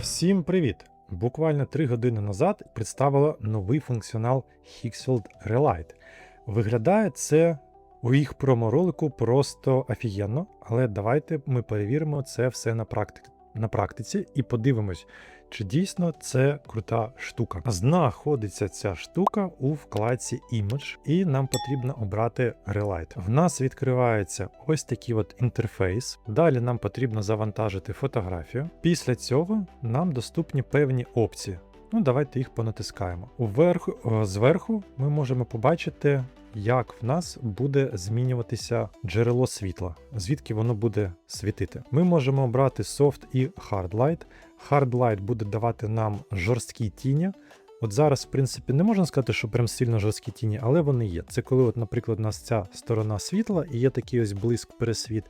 Всім привіт! Буквально 3 години назад представила новий функціонал Hixfield Relight. Виглядає це у їх промо-ролику просто офігенно, але давайте ми перевіримо це все на, практик... на практиці і подивимось, чи дійсно це крута штука. Знаходиться ця штука у вкладці Image, і нам потрібно обрати Relight. В нас відкривається ось такий от інтерфейс. Далі нам потрібно завантажити фотографію. Після цього нам доступні певні опції. Ну, давайте їх понатискаємо. Уверху, зверху ми можемо побачити, як в нас буде змінюватися джерело світла, звідки воно буде світити. Ми можемо обрати Soft і Hard Light. Hard Light буде давати нам жорсткі тіні. От зараз, в принципі, не можна сказати, що прям сильно жорсткі тіні, але вони є. Це коли, от, наприклад, у нас ця сторона світла і є такий ось блиск пересвіт,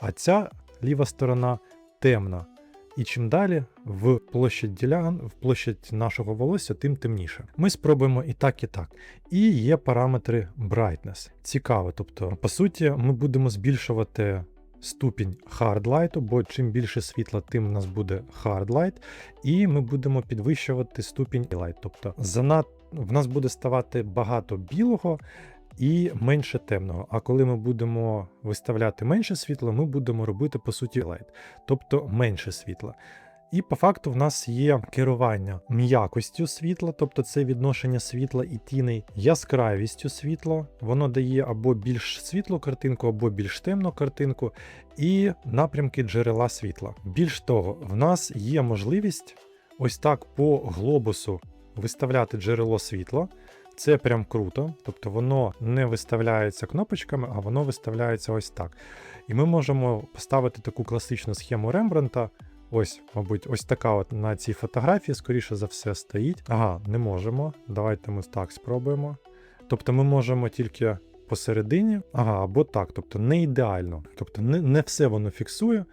а ця ліва сторона темна. І чим далі в площадь ділян, в площадь нашого волосся, тим темніше. Ми спробуємо і так, і так. І є параметри brightness. Цікаво. Тобто, по суті, ми будемо збільшувати ступінь light, бо чим більше світла, тим у нас буде light, і ми будемо підвищувати ступінь light. Тобто, занад... в нас буде ставати багато білого. І менше темного. А коли ми будемо виставляти менше світла, ми будемо робити по суті light, тобто менше світла. І по факту в нас є керування м'якостю світла, тобто це відношення світла і тіней, яскравістю світла, воно дає або більш світлу картинку, або більш темну картинку, і напрямки джерела світла. Більш того, в нас є можливість ось так по глобусу виставляти джерело світла. Це прям круто, тобто воно не виставляється кнопочками, а воно виставляється ось так. І ми можемо поставити таку класичну схему Рембранта. Ось, мабуть, ось така от на цій фотографії, скоріше за все, стоїть. Ага, не можемо. Давайте ми так спробуємо. Тобто ми можемо тільки посередині, ага, або так, тобто не ідеально. Тобто не, не все воно фіксує.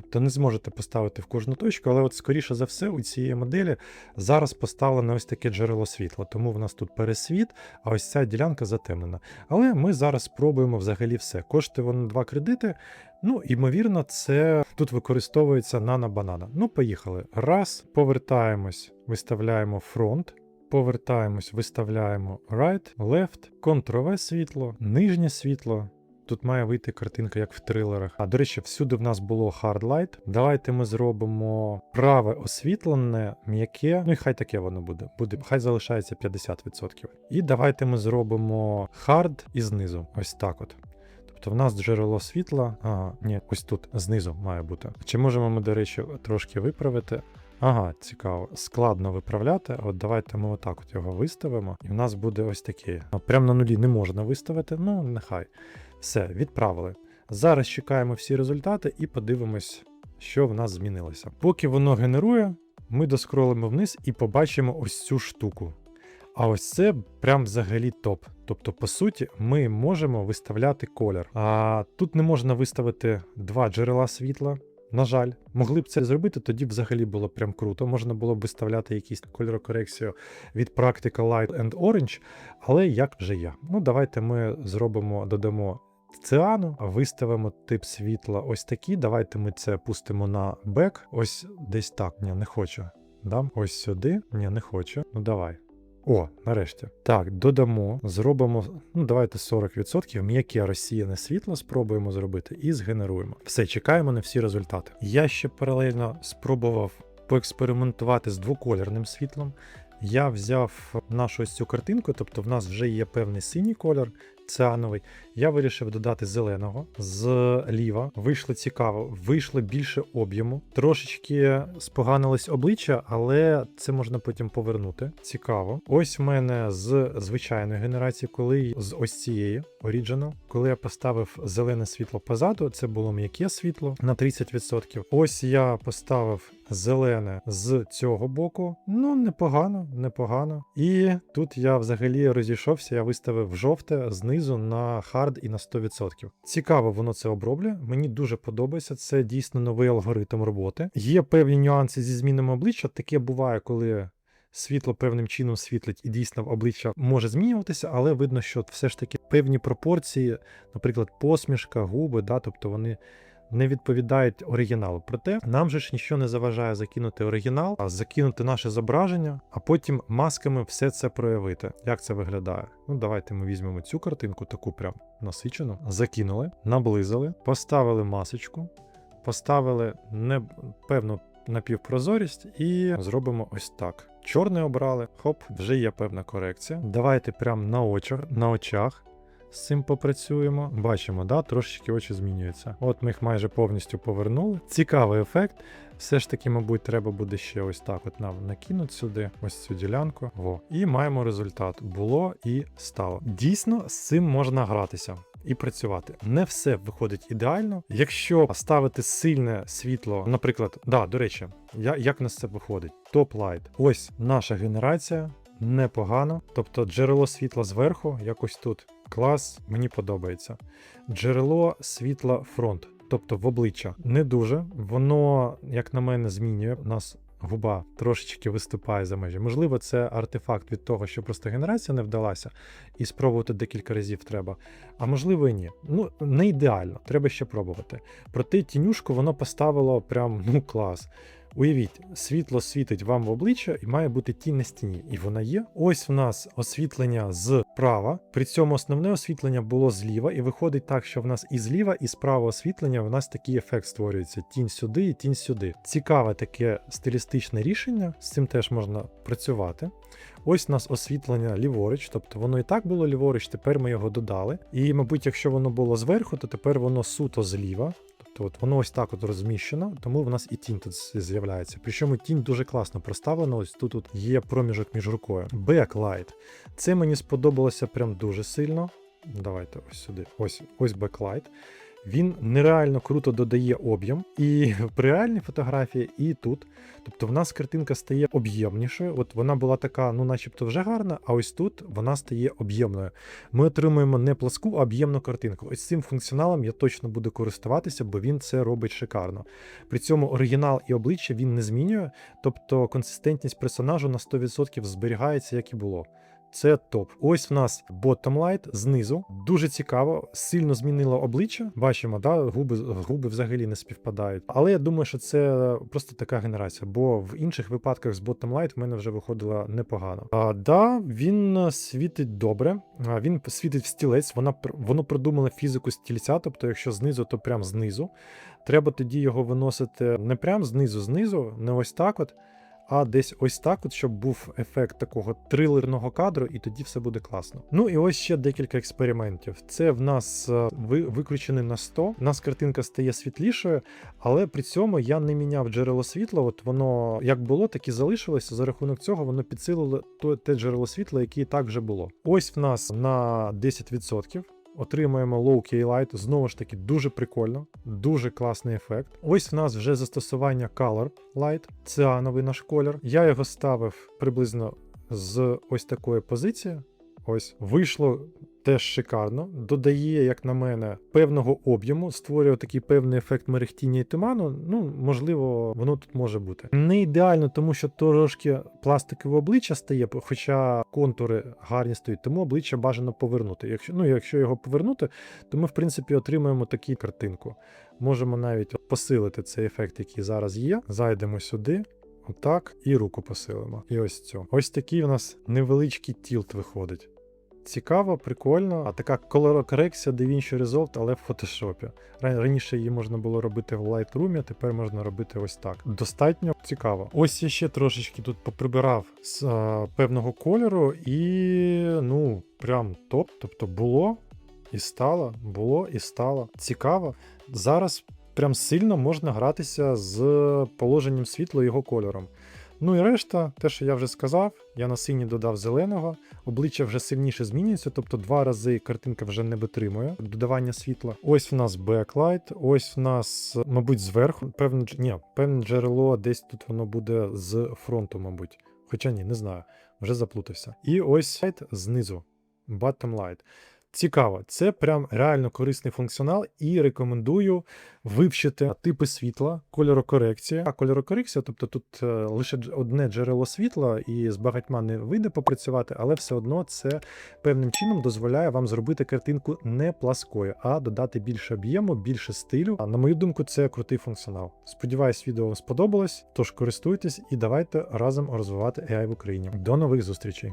Тобто не зможете поставити в кожну точку, але от скоріше за все у цієї моделі зараз поставлено ось таке джерело світла, тому в нас тут пересвіт, а ось ця ділянка затемнена. Але ми зараз спробуємо взагалі все. Коштує воно 2 кредити. Ну, ймовірно, це тут використовується нано-банана. Ну, поїхали. Раз, повертаємось, виставляємо фронт. Повертаємось, виставляємо right, left, контрове світло, нижнє світло. Тут має вийти картинка, як в трилерах. А до речі, всюди в нас було hard light. Давайте ми зробимо праве освітлене, м'яке. Ну і хай таке воно буде. буде. Хай залишається 50%. І давайте ми зробимо hard і знизу. Ось так от. Тобто в нас джерело світла. Ага, ні, ось тут знизу має бути. Чи можемо ми, до речі, трошки виправити? Ага, цікаво. Складно виправляти. От давайте ми отак от його виставимо. І в нас буде ось такий. Ну, Прямо на нулі не можна виставити, ну нехай. Все, відправили. Зараз чекаємо всі результати і подивимось, що в нас змінилося. Поки воно генерує, ми доскролимо вниз і побачимо ось цю штуку. А ось це прям взагалі топ. Тобто, по суті, ми можемо виставляти колір. А тут не можна виставити два джерела світла. На жаль, могли б це зробити, тоді взагалі було прям круто. Можна було б виставляти якісь кольорокорекцію від Practical Light and Orange, але як вже я. Ну, давайте ми зробимо, додамо циану, виставимо тип світла ось такий. Давайте ми це пустимо на бек. Ось десь так. Ні, не хочу. Дам ось сюди. Ні, не хочу. Ну давай. О, нарешті. Так, додамо, зробимо, ну давайте 40%, м'яке розсіяне світло спробуємо зробити і згенеруємо. Все, чекаємо на всі результати. Я ще паралельно спробував поекспериментувати з двокольорним світлом. Я взяв нашу ось цю картинку, тобто в нас вже є певний синій колір, циановий. Я вирішив додати зеленого зліва. Вийшло цікаво, вийшло більше об'єму. Трошечки споганилось обличчя, але це можна потім повернути. Цікаво. Ось в мене з звичайної генерації, коли з ось цієї Original, коли я поставив зелене світло позаду, це було м'яке світло на 30%. Ось я поставив. Зелене з цього боку, ну непогано, непогано. І тут я взагалі розійшовся, я виставив жовте знизу на хард і на 100%. Цікаво, воно це оброблює. Мені дуже подобається. Це дійсно новий алгоритм роботи. Є певні нюанси зі змінами обличчя. Таке буває, коли. Світло певним чином світлить і дійсно обличчя може змінюватися, але видно, що все ж таки певні пропорції, наприклад, посмішка, губи, да, тобто вони не відповідають оригіналу. Проте нам же ж нічого не заважає закинути оригінал, а закинути наше зображення, а потім масками все це проявити. Як це виглядає? Ну, давайте ми візьмемо цю картинку, таку прям насичену, закинули, наблизили, поставили масочку, поставили не певну напівпрозорість і зробимо ось так. Чорний обрали, хоп, вже є певна корекція. Давайте прямо на очах, на очах з цим попрацюємо. Бачимо, да, трошечки очі змінюються. От ми їх майже повністю повернули. Цікавий ефект. Все ж таки, мабуть, треба буде ще ось так от нам накинути сюди, ось цю ділянку. Во. І маємо результат. Було і стало. Дійсно, з цим можна гратися. І працювати. Не все виходить ідеально. Якщо ставити сильне світло, наприклад, да, до речі, я, як нас це виходить? Топ-лайт. Ось наша генерація, непогано. Тобто джерело світла зверху, якось тут. Клас, мені подобається. Джерело світла фронт, тобто в обличчя. Не дуже. Воно, як на мене, змінює. У нас губа трошечки виступає за межі. Можливо, це артефакт від того, що просто генерація не вдалася, і спробувати декілька разів треба. А можливо і ні. Ну, не ідеально, треба ще пробувати. Проте тінюшку воно поставило прям ну клас. Уявіть, світло світить вам в обличчя і має бути тінь на стіні. І вона є. Ось в нас освітлення зправа. При цьому основне освітлення було зліва, і виходить так, що в нас і зліва, і справа освітлення в нас такий ефект створюється: тінь сюди і тінь сюди. Цікаве таке стилістичне рішення, з цим теж можна працювати. Ось у нас освітлення ліворуч, тобто воно і так було ліворуч, тепер ми його додали. І, мабуть, якщо воно було зверху, то тепер воно суто зліва. Тобто от воно ось так от розміщено, тому в нас і тінь тут з'являється. Причому тінь дуже класно проставлена. Ось тут от є проміжок між рукою. Backlight. Це мені сподобалося прям дуже сильно. Давайте ось сюди. Ось ось backlight. Він нереально круто додає об'єм і при реальній фотографії, і тут. Тобто в нас картинка стає об'ємнішою. От вона була така, ну начебто вже гарна, а ось тут вона стає об'ємною. Ми отримуємо не пласку, а об'ємну картинку. Ось цим функціоналом я точно буду користуватися, бо він це робить шикарно. При цьому оригінал і обличчя він не змінює, тобто консистентність персонажу на 100% зберігається, як і було. Це топ. Ось в нас bottom light знизу. Дуже цікаво, сильно змінило обличчя. Бачимо, да, губи губи взагалі не співпадають. Але я думаю, що це просто така генерація, бо в інших випадках з bottom light в мене вже виходило непогано. А да, він світить добре. А, Він світить в стілець. Вона воно придумало фізику стільця, тобто, якщо знизу, то прям знизу. Треба тоді його виносити не прям знизу, знизу, не ось так от а десь ось так, от, щоб був ефект такого трилерного кадру, і тоді все буде класно. Ну і ось ще декілька експериментів. Це в нас е, ви, викручений на 100, у нас картинка стає світлішою, але при цьому я не міняв джерело світла. От воно як було, так і залишилося. За рахунок цього воно підсилило те джерело світла, яке і так вже було. Ось в нас на 10%. Отримуємо Low Key Light, знову ж таки, дуже прикольно, дуже класний ефект. Ось в нас вже застосування Color Light, циановий наш колір. Я його ставив приблизно з ось такої позиції. Ось вийшло теж шикарно. Додає, як на мене, певного об'єму, створює такий певний ефект мерехтіння і туману. Ну, можливо, воно тут може бути. Не ідеально, тому що трошки пластикове обличчя стає, хоча контури гарні стоять, тому обличчя бажано повернути. Якщо ну, якщо його повернути, то ми, в принципі, отримаємо таку картинку. Можемо навіть посилити цей ефект, який зараз є. Зайдемо сюди. Отак, і руку посилимо. І ось цю. Ось такий у нас невеличкий тілт виходить. Цікаво, прикольно. А така колорокорекція DaVinci Resolve, але в фотошопі. Раніше її можна було робити в Lightroom, а тепер можна робити ось так. Достатньо цікаво. Ось я ще трошечки тут поприбирав з а, певного кольору, і ну, прям топ. Тобто було і стало, було і стало. Цікаво. Зараз прям сильно можна гратися з положенням світла його кольором. Ну і решта, те, що я вже сказав, я на сині додав зеленого, обличчя вже сильніше змінюється, тобто два рази картинка вже не витримує додавання світла. Ось в нас беклайт, ось в нас, мабуть, зверху. Певне, ні, певне джерело десь тут воно буде з фронту, мабуть. Хоча ні, не знаю, вже заплутався. І ось сайт знизу. Bottom light. Цікаво, це прям реально корисний функціонал, і рекомендую вивчити типи світла, кольорокорекція. А кольорокорекція, тобто тут е, лише одне джерело світла, і з багатьма не вийде попрацювати, але все одно це певним чином дозволяє вам зробити картинку не пласкою, а додати більше об'єму, більше стилю. А на мою думку, це крутий функціонал. Сподіваюсь, відео вам сподобалось. Тож користуйтесь і давайте разом розвивати AI в Україні. До нових зустрічей!